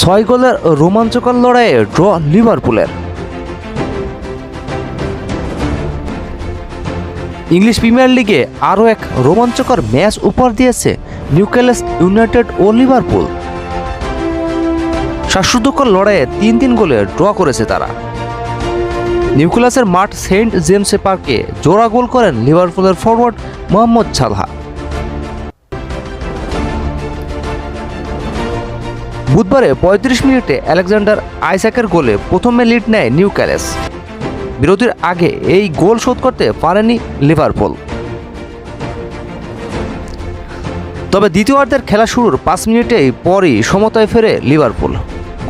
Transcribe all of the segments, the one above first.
ছয় গোলের রোমাঞ্চকর লড়াইয়ে ড্র লিভারপুলের। ইংলিশ প্রিমিয়ার লিগে আরও এক রোমাঞ্চকর ম্যাচ উপহার দিয়েছে নিউক্যালেস ইউনাইটেড ও লিভারপুল। শ্বাসরুদ্ধকর লড়াইয়ে তিন তিন গোলে ড্র করেছে তারা। নিউক্যালাসের মাঠ সেন্ট জেমসে পার্কে জোড়া গোল করেন লিভারপুলের ফরওয়ার্ড মোহাম্মদ সালহা। বুধবারে পঁয়ত্রিশ মিনিটে আলেকজান্ডার আইসাকের গোলে প্রথমে লিড নেয় নিউ ক্যালেস বিরতির আগে এই গোল শোধ করতে পারেনি লিভারপুল। তবে দ্বিতীয়ার্ধের খেলা শুরুর পাঁচ মিনিটেই পরই সমতায় ফেরে লিভারপুল।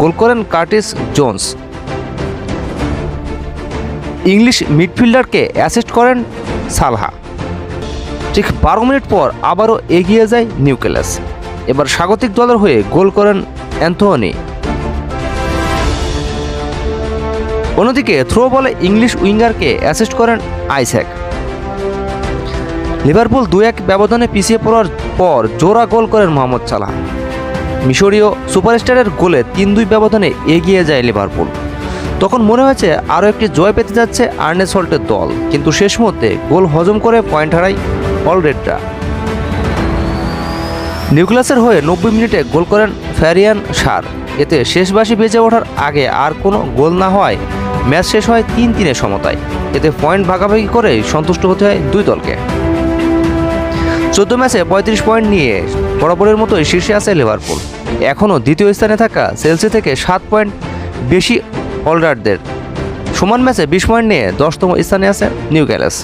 গোল করেন কার্টিস জোন্স। ইংলিশ মিডফিল্ডারকে অ্যাসিস্ট করেন সালহা। ঠিক বারো মিনিট পর আবারও এগিয়ে যায় নিউক্যালেস। এবার স্বাগতিক দলের হয়ে গোল করেন অ্যান্থনি। অন্যদিকে থ্রো বলে ইংলিশ উইঙ্গারকে অ্যাসিস্ট করেন আইস্যাক লিভারপুল দু এক ব্যবধানে পিছিয়ে পড়ার পর জোড়া গোল করেন মোহাম্মদ সালাহ। মিশরীয় সুপারস্টারের গোলে তিন দুই ব্যবধানে এগিয়ে যায় লিভারপুল তখন মনে হয়েছে আরও একটি জয় পেতে যাচ্ছে আর্নে সল্টের দল, কিন্তু শেষ মুহূর্তে গোল হজম করে পয়েন্ট হারায় অলরেডরা নিউক্লাসের হয়ে নব্বই মিনিটে গোল করেন ফ্যারিয়ান সার। এতে শেষ বাসি বেঁচে ওঠার আগে আর কোনো গোল না হওয়ায় ম্যাচ শেষ হয় তিন তিনের সমতায়। এতে পয়েন্ট ভাগাভাগি করে সন্তুষ্ট হতে হয় দুই দলকে। চোদ্দ ম্যাচে পঁয়ত্রিশ পয়েন্ট নিয়ে বরাবরের মতোই শীর্ষে আছে লিভারপুল। এখনও দ্বিতীয় স্থানে থাকা সেলসি থেকে সাত পয়েন্ট বেশি অলরাউন্ডারদের। সমান ম্যাচে বিশ পয়েন্ট নিয়ে দশতম স্থানে আছে নিউ ক্যালেস